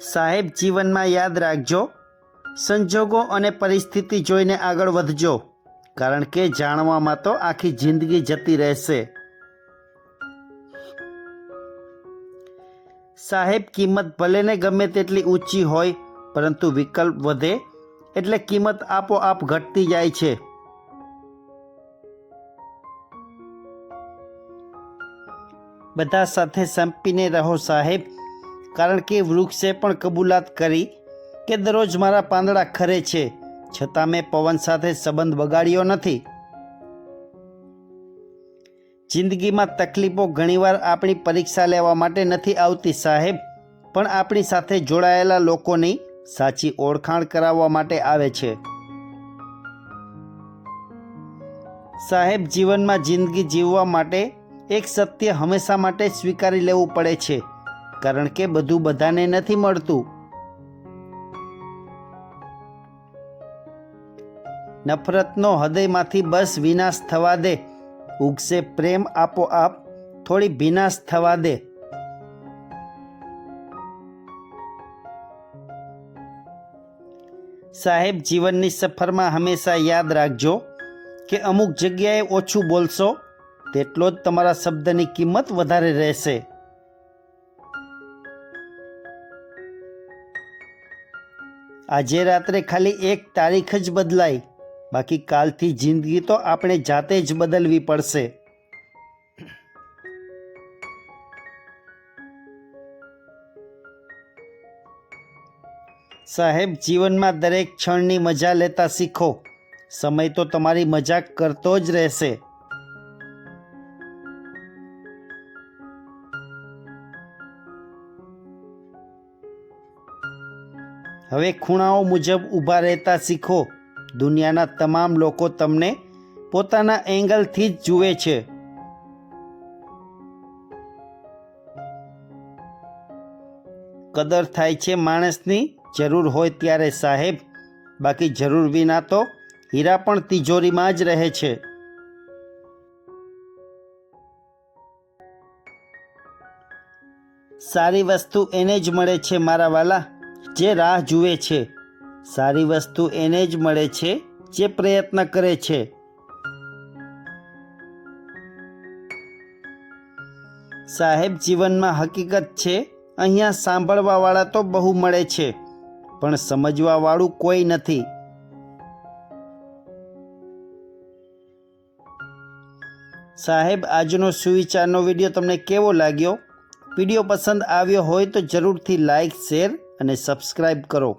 સાહેબ જીવનમાં યાદ રાખજો. સંજોગો અને પરિસ્થિતિ જોઈને આગળ વધજો. કારણ કે જાણવામાં તો આખી જિંદગી જતી રહેશે. સાહેબ, કિંમત ભલે ને ગમે તેટલી ઊંચી હોય, પરંતુ વિકલ્પ વધે એટલે કિંમત આપોઆપ ઘટતી જાય છે. બધા સાથે સંપીને રહો સાહેબ. કારણ કે વૃક્ષે પણ કબૂલાત કરી કે દરરોજ મારા પાંદડા ખરે છે. છતાં મેં પવન સાથે સંબંધ બગાડ્યો નથી. જિંદગીમાં તકલીફો ઘણીવાર આપણી પરીક્ષા લેવા માટે નથી આવતી સાહેબ, પણ આપણી સાથે જોડાયેલા લોકોની સાચી ઓળખાણ કરાવવા માટે આવે છે. સાહેબ, જીવનમાં જિંદગી જીવવા માટે એક સત્ય હંમેશા માટે સ્વીકારી લેવું પડે છે. કારણ કે બધું બધાને નથી મળતું. નફરતનો હૃદયમાંથી બસ વિનાશ થવા દે. ઉગશે પ્રેમ આપોઆપ, થોડી વિનાશ થવા દે. સાહેબ, જીવનની સફરમાં હંમેશા યાદ રાખજો કે અમુક જગ્યાએ ઓછું બોલશો, તેટલો જ તમારા શબ્દની કિંમત વધારે રહેશે. આજે રાત્રે ખાલી એક તારીખ જ બદલાય બાકી કાલથી જિંદગી તો આપણે જાતે જ બદલવી પડશે. સાહેબ, જીવનમાં દરેક ક્ષણની મજા લેતા શીખો. સમય તો તમારી મજાક કરતો જ રહેશે. હવે ખૂણાઓ મુજબ ઊભા રહેતા શીખો. દુનિયાના તમામ લોકો તમને પોતાના એંગલથી જ જુએ છે. કદર થાય છે માણસની, જરૂર હોય ત્યારે સાહેબ. બાકી જરૂર વિના તો હીરા પણ તિજોરીમાં જ રહે છે. સારી વસ્તુ એને જ મળે છે મારા વાલા. જે રાહ જુએ છે. સારી વસ્તુ એને જ મળે છે જે પ્રયત્ન કરે છે. સાહેબ જીવનમાં હકીકત છે, અહીંયા સાંભળવાવાળા તો બહુ મળે છે, પણ સમજવાવાળું કોઈ નથી. સાહેબ, આજનો સુવિચારનો વીડિયો તમને કેવો લાગ્યો? વીડિયો પસંદ આવ્યો હોય તો જરૂરથી લાઈક, શેર અને સબસ્ક્રાઈબ કરો.